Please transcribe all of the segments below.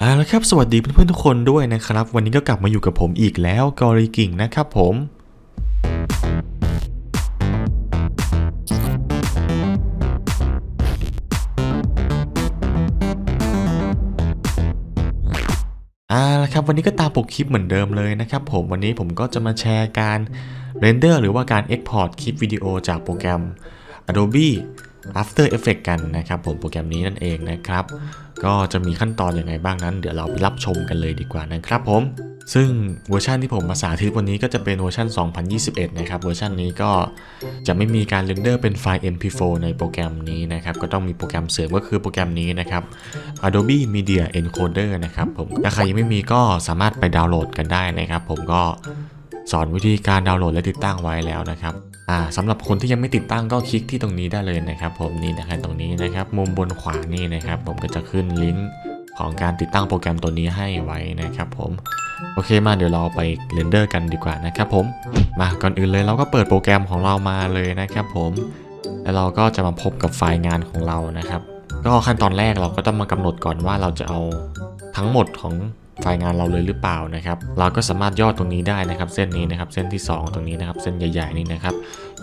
เอาละครับสวัสดีเพื่อนๆทุกคนด้วยนะครับ วันนี้ก็กลับมาอยู่กับผมอีกแล้วกอริกิ่งนะครับผมเอาละครับวันนี้ก็ตามปกคลิปเหมือนเดิมเลยนะครับผมวันนี้ผมก็จะมาแชร์การเรนเดอร์หรือว่าการ Export คลิปวิดีโอจากโปรแกรม Adobe After Effects กันนะครับผมโปรแกรมนี้นั่นเองนะครับ ก็จะมีขั้นตอนอยังไงบ้างนั้น เดี๋ยวเราไปรับชมกันเลยดีกว่านะครับผม ซึ่งเวอร์ชันที่ผมมาสาธิตวันนี้ก็จะเป็นเวอร์ชัน 2021 นะครับ เวอร์ชันนี้ก็จะไม่มีการเรนเดอร์เป็นไฟล์ MP4 ในโปรแกรมนี้นะครับ ก็ต้องมีโปรแกรมเสริมก็คือโปรแกรมนี้นะครับ Adobe Media Encoder นะครับผม ถ้าใครยังไม่มีก็สามารถไปดาวน์โหลดกันได้นะครับ ผมก็สอนวิธีการดาวน์โหลดและติดตั้งไว้แล้วนะครับ สำหรับคนที่ยังไม่ติดตั้งก็คลิกที่ตรงนี้ได้เลยนะครับ ผมนี่นะครับตรงนี้นะครับ มุมบนขวานี่นะครับ ผมก็จะขึ้นลิงก์ของการติดตั้งโปรแกรมตัวนี้ให้ไว้นะครับผมโอเคมาเดี๋ยวเราไปเรนเดอร์กันดีกว่านะครับผมมาก่อนอื่นเลยเราก็เปิดโปรแกรมของเรามาเลยนะครับผมแล้วเราก็จะมาพบกับไฟล์งานของเรานะครับ ก็ขั้นตอนแรกเราก็ต้องมากำหนดก่อนว่าเราจะเอาทั้งหมดของ ไฟล์งานเราเลยหรือเปล่านะครับ เราก็สามารถย่อตรงนี้ได้นะครับ เส้นนี้นะครับ เส้นที่ 2 ตรงนี้นะครับ เส้นใหญ่ๆนี่นะครับ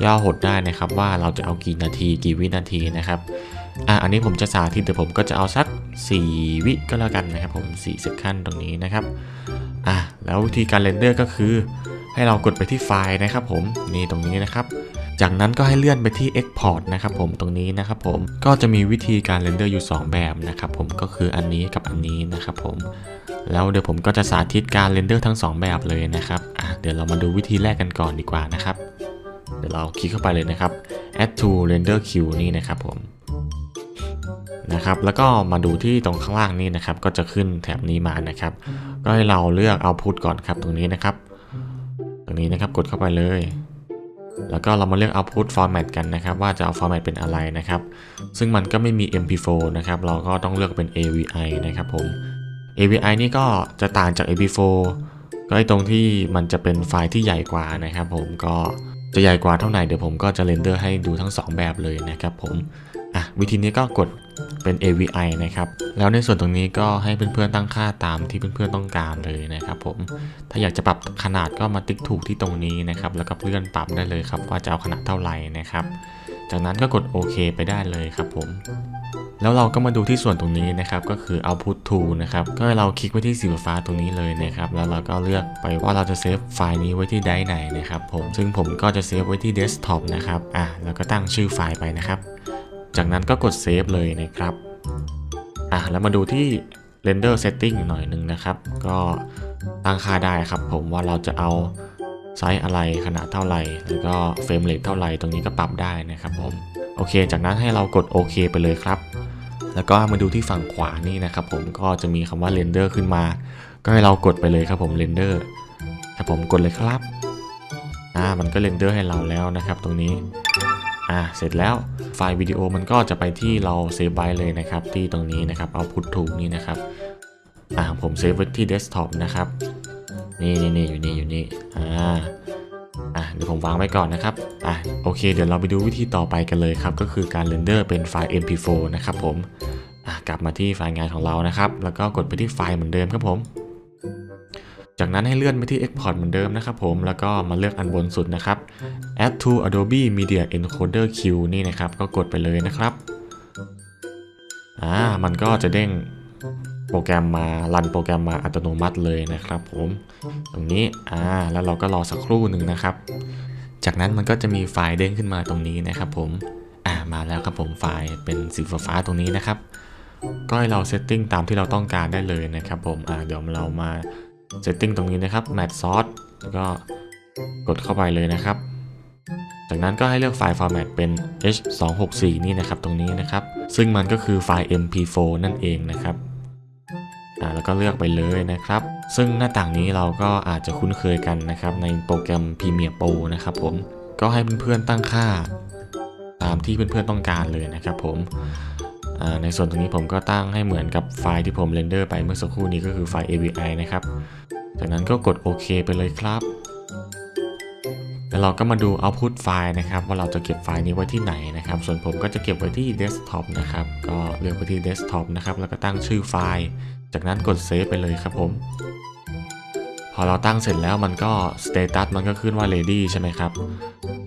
ย่อหดได้นะครับว่าเราจะเอากี่นาทีกี่วินาทีนะครับอะอันนี้ผมจะสาธิตแต่ผมก็จะเอาสัก 4 วิก็แล้วกันนะครับ ผม4 0ขั้นตรงนี้นะครับอะแล้ววิธีการเรนเดอร์ก็คือ ให้เรากดไปที่ไฟล์นะครับ ผมนี่ตรงนี้นะครับ จากนั้นก็ให้เลื่อนไปที่ Export นะครับผมตรงนี้นะครับผมก็จะมีวิธีการเรนเดอร์อยู่ 2 แบบนะครับผมก็คืออันนี้กับอันนี้นะครับผมแล้วเดี๋ยวผมก็จะสาธิตการเรนเดอร์ทั้ง 2 แบบเลยนะครับอะเดี๋ยวเรามาดูวิธีแรกกันก่อนดีกว่านะครับเดี๋ยวเราคลิกเข้าไปเลยนะครับ add to render queue นี่นะครับผมนะครับแล้วก็มาดูที่ตรงข้างล่างนี่นะครับ ก็จะขึ้นแถบนี้มานะครับ ก็ให้เราเลือก output ก่อนครับตรงนี้นะครับ ตรงนี้นะครับกดเข้าไปเลย แล้วก็เรามาเลือก output format กันนะครับ ว่าจะเอา format เป็นอะไรนะครับ ซึ่งมันก็ไม่มี mp4 นะครับ เราก็ต้องเลือกเป็น avi นะครับผม avi นี่ก็จะต่างจาก mp4 ก็ไอ้ตรงที่มันจะเป็นไฟล์ที่ใหญ่กว่านะครับ ผมก็จะใหญ่กว่าเท่าไหร่เดี๋ยวผมก็จะเรนเดอร์ให้ดูทั้ง 2 แบบเลยนะครับผม อะวิธีนี้ก็กดเป็น AVI นะครับ แล้วในส่วนตรงนี้ก็ให้เพื่อนๆตั้งค่าตามที่เพื่อนๆต้องการเลยนะครับผม ถ้าอยากจะปรับขนาดก็มาติ๊กถูกที่ตรงนี้นะครับ แล้วก็เลื่อนปรับได้เลยครับว่าจะเอาขนาดเท่าไหร่นะครับ จากนั้นก็กดโอเคไปได้เลยครับผม แล้วเราก็มาดูที่ส่วนตรงนี้นะครับ ก็คือ output to นะครับ ก็ให้เราคลิกไว้ที่สีฟ้าตรงนี้เลยนะครับ แล้วเราก็เลือกไปว่าเราจะเซฟไฟล์นี้ไว้ที่ไดร์ไหนนะครับผม ซึ่งผมก็จะเซฟไว้ที่ desktop นะครับ อะ แล้วก็ตั้งชื่อไฟล์ไปนะครับ จากนั้นก็กดเซฟเลยนะครับอะแล้วมาดูที่ render setting หน่อยหนึ่งนะครับ ก็ตั้งค่าได้ครับผมว่าเราจะเอาไซส์อะไรขนาดเท่าไหร่ แล้วก็เฟรมเรทเท่าไหร่ตรงนี้ก็ปรับได้นะครับผมโอเค จากนั้นให้เรากดโอเคไปเลยครับ แล้วก็มาดูที่ฝั่งขวานี่นะครับผมก็จะมีคำว่า render ขึ้นมา ก็ให้เรากดไปเลยครับผม render ครับผมกดเลยครับอ่ามันก็ render ให้เราแล้วนะครับตรงนี้ อ่าเสร็จแล้วไฟล์วิดีโอมันก็จะไปที่เราเซฟไว้เลยนะครับ ที่ตรงนี้นะครับเอาพุทถูนี่นะครับอ่าผมเซฟไว้ที่เดสก์ท็อปนะครับนี่นี่นี่อยู่นี่อยู่นี่อ่าอะเดี๋ยวผมวางไว้ก่อนนะครับอะโอเค เดี๋ยวเราไปดูวิธีต่อไปกันเลยครับ ก็คือการเรนเดอร์เป็นไฟล์ mp4 นะครับผมอะกลับมาที่ไฟล์งานของเรานะครับ แล้วก็กดไปที่ไฟล์เหมือนเดิมครับผม จากนั้นให้เลื่อนไปที่ export เหมือนเดิมนะครับผม แล้วก็มาเลือกอันบนสุดนะครับ add to adobe media encoder queue นี่นะครับ ก็กดไปเลยนะครับ อ่า มันก็จะเด้งโปรแกรมมา รันโปรแกรมมาอัตโนมัติเลยนะครับผม ตรงนี้ อ่า แล้วเราก็รอสักครู่หนึ่งนะครับ จากนั้นมันก็จะมีไฟล์เด้งขึ้นมาตรงนี้นะครับผม อ่า มาแล้วครับผม ไฟล์เป็นสีฟ้าตรงนี้นะครับ ก็ให้เราเซตติ้งตามที่เราต้องการได้เลยนะครับผม อ่า เดี๋ยวเรามา เซตติ้งตรงนี้นะครับ match source แล้วก็กดเข้าไปเลยนะครับ จากนั้นก็ให้เลือกไฟล์ format เป็น h264 นี่นะครับตรงนี้นะครับ ซึ่งมันก็คือไฟล์ mp4 นั่นเองนะครับอ่าแล้วก็เลือกไปเลยนะครับ ซึ่งหน้าต่างนี้เราก็อาจจะคุ้นเคยกันนะครับ ในโปรแกรม Premiere Pro นะครับผม ก็ให้เพื่อนๆตั้งค่า ตามที่เพื่อนๆต้องการเลยนะครับผมอ่าในส่วนตรงนี้ผมก็ตั้งให้เหมือนกับไฟล์ที่ผมเรนเดอร์ไปเมื่อสักครู่นี้ก็คือไฟล์ AVI นะครับ จากนั้นก็กดโอเคไปเลยครับ แล้วเราก็มาดู output ไฟล์นะครับ ว่าเราจะเก็บไฟล์นี้ไว้ที่ไหนนะครับ ส่วนผมก็จะเก็บไว้ที่ desktop นะครับ ก็เลือกไปที่ desktop นะครับ แล้วก็ตั้งชื่อไฟล์ จากนั้นกดเซฟไปเลยครับผม พอเราตั้งเสร็จแล้วมันก็ status มันก็ขึ้นว่า ready ใช่ไหมครับ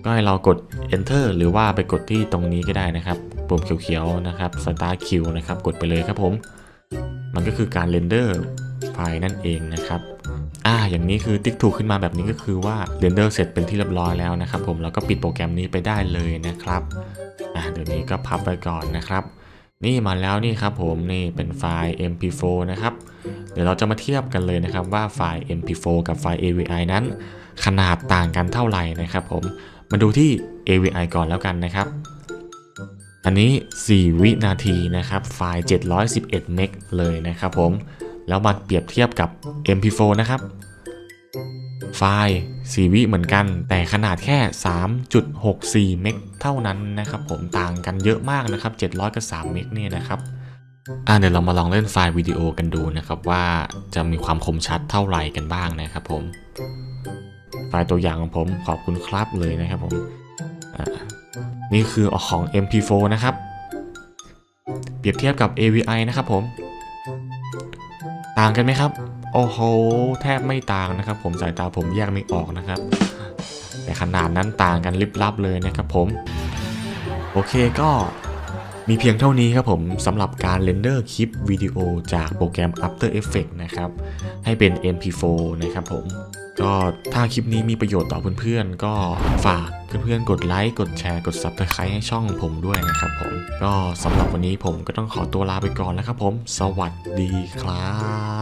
ก็ให้เรากด enter หรือว่าไปกดที่ตรงนี้ก็ได้นะครับ ปุ่มเขียวๆนะครับ start queue นะครับ กดไปเลยครับผม มันก็คือการเรนเดอร์ไฟล์นั่นเองนะครับ อ่าอย่างนี้คือติ๊กถูกขึ้นมาแบบนี้ก็คือว่าเรนเดอร์เสร็จเป็นที่เรียบร้อยแล้วนะครับผมแล้วก็ปิดโปรแกรมนี้ไปได้เลยนะครับอ่าเดี๋ยวนี้ก็พับไปก่อนนะครับ นี่มาแล้วนี่ครับผมนี่เป็นไฟล์ mp4 นะครับเดี๋ยวเราจะมาเทียบกันเลยนะครับว่าไฟล์ mp4 กับไฟล์ avi นั้น ขนาดต่างกันเท่าไหร่นะครับผมมาดูที่ avi ก่อนแล้วกันนะครับอันนี้ 4 วินาทีนะครับ ไฟล์ 711 เมกเลยนะครับผม แล้วมาเปรียบเทียบกับ mp4 นะครับ ไฟล์ 4 วิเหมือนกัน แต่ขนาดแค่ 3.64 เมกเท่านั้นนะครับ ผมต่างกันเยอะมากนะครับ 700 กับ 3 เมกเนี่ยนะครับอะเดี๋ยวเรามาลองเล่นไฟล์วิดีโอกันดูนะครับว่าจะมีความคมชัดเท่าไหร่กันบ้างนะครับผม ไฟล์ตัวอย่างของผมขอบคุณครับเลยนะครับผมนี่คือของ mp4 นะครับ เปรียบเทียบกับ avi นะครับผม ต่างกันไหมครับ โอ้โห แทบไม่ต่างนะครับ ผมสายตาผมแยกไม่ออกนะครับ แต่ขนาดนั้นต่างกันลิบลับเลยนะครับผม โอเคก็มีเพียงเท่านี้ครับผมสำหรับการเรนเดอร์คลิปวิดีโอจากโปรแกรม After Effects นะครับ ให้เป็น MP4 นะครับผม ก็ถ้าคลิปนี้มีประโยชน์ต่อเพื่อนๆ ก็ฝากเพื่อนๆ กดไลค์ กดแชร์ กด Subscribe ให้ช่องผมด้วยนะครับผม ก็สำหรับวันนี้ผมก็ต้องขอตัวลาไปก่อนแล้วครับผม สวัสดีครับ